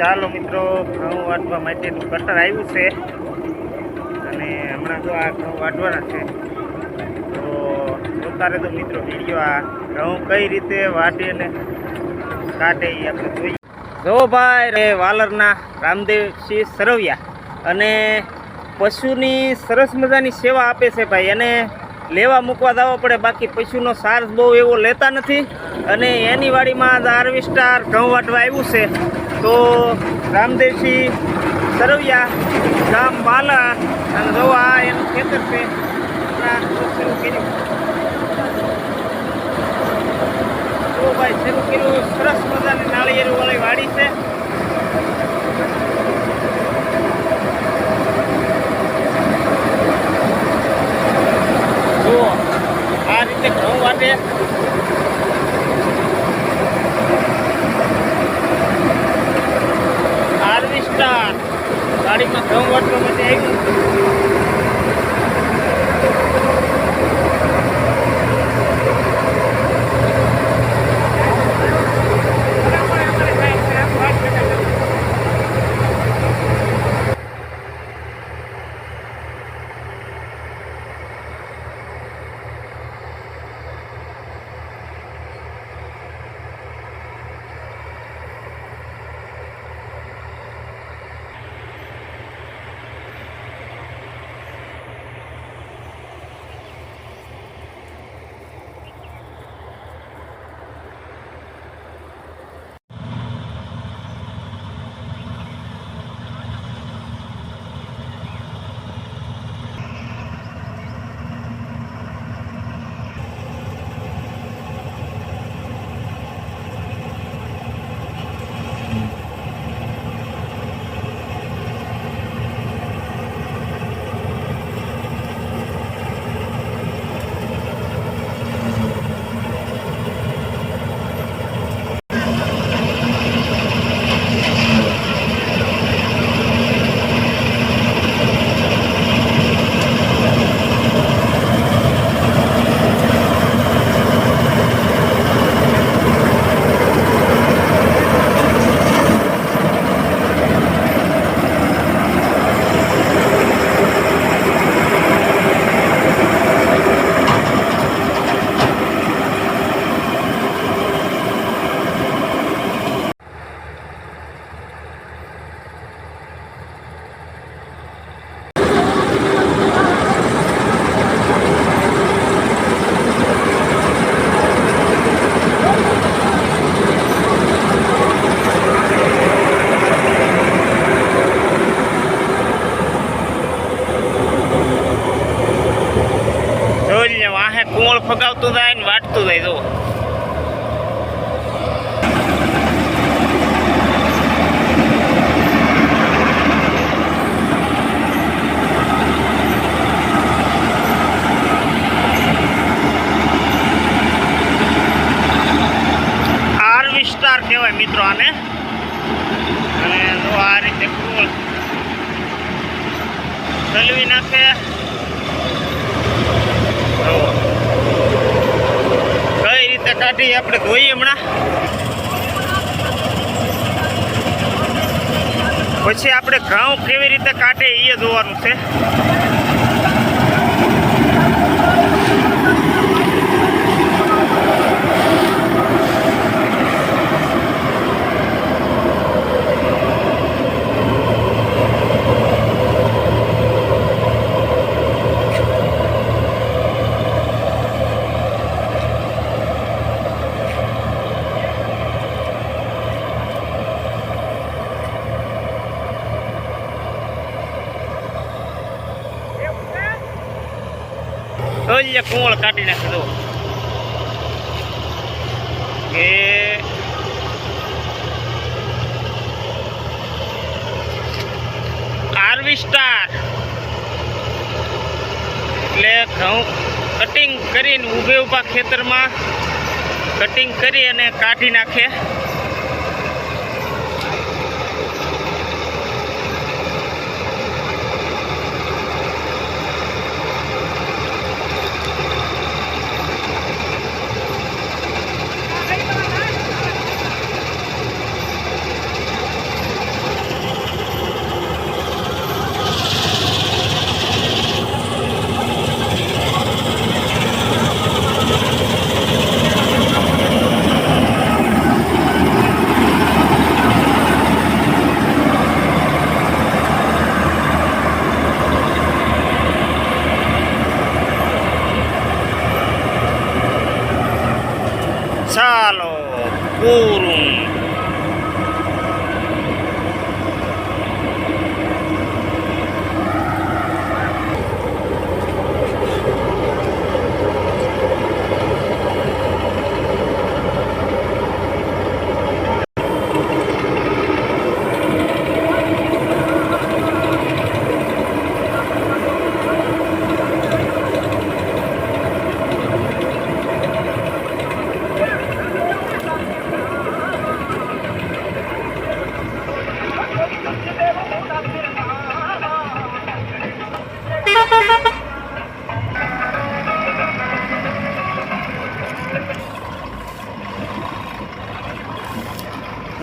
ચાલો મિત્રો, ઘઉં વાટવા માટેનું કટર આવ્યું છે. અને હમણાં તો આ ઘઉં વાટવાના છે, તો અત્યારે તો મિત્રો વીડિયો આ ઘઉં કઈ રીતે વાટે ને કાઢે એ આપણે જોઈએ. જો ભાઈ, રે વાલરના રામદેવસિંહ સરવૈયા. અને પશુની સરસ મજાની સેવા આપે છે ભાઈ. અને લેવા મૂકવા દાવો પડે, બાકી પશુનો ચાર્જ બહુ એવો લેતા નથી. અને એની વાડીમાં હાર્વેસ્ટાર ઘઉં વાટવા આવ્યું છે. તો રામદેસી સરવૈયા ગામ બાલા અને જો એનું ખેતર છે. શરૂ ભાઈ શરૂ સરસ મજાની નાળિયેરવાળી વાડી છે. આ રીતે ઘઉં વાટતું જાય જો વિસ્તાર કહેવાય મિત્રો આને. અને આ રીતે ફૂલ ચલવી નાખે જુઓ. કઈ રીતે કાઢી આપણે ધોઈએ હમણાં. પછી આપણે ઘઉં કેવી રીતે કાઢે એ જોવાનું છે. ઓલ્ય કોળ કાઢી નાખે દો કે હાર્વેસ્ટર. એટલે ઘઉં કટિંગ કરીને ઊભે ઊભા ખેતરમાં કટિંગ કરી અને કાઢી નાખે. Salo, Kurum.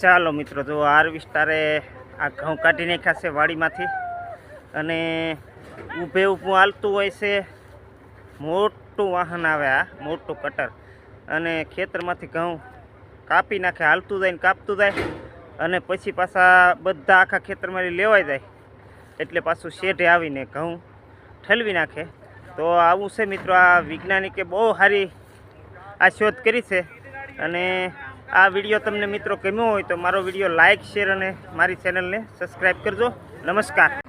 ચાલો મિત્રો, જો આર વિસ્તારે આ ઘઉં કાઢી નાખ્યા છે વાડીમાંથી. અને ઊભે ઊભું હાલતું હોય છે. મોટું વાહન આવે આ, મોટું કટર. અને ખેતરમાંથી ઘઉં કાપી નાખે, હાલતું જાય ને કાપતું જાય. અને પછી પાછા બધા આખા ખેતરમાંથી લેવાઈ જાય. એટલે પાછું શેઢે આવીને ઘઉં ઠલવી નાખે. તો આવું છે મિત્રો, આ વૈજ્ઞાનિકે બહુ સારી આ શોધ કરી છે. અને આ વીડિયો તમને મિત્રો ગમ્યો હોય તો મારો વીડિયો લાઇક શેર અને મારી ચેનલને સબસ્ક્રાઈબ કરજો. નમસ્કાર.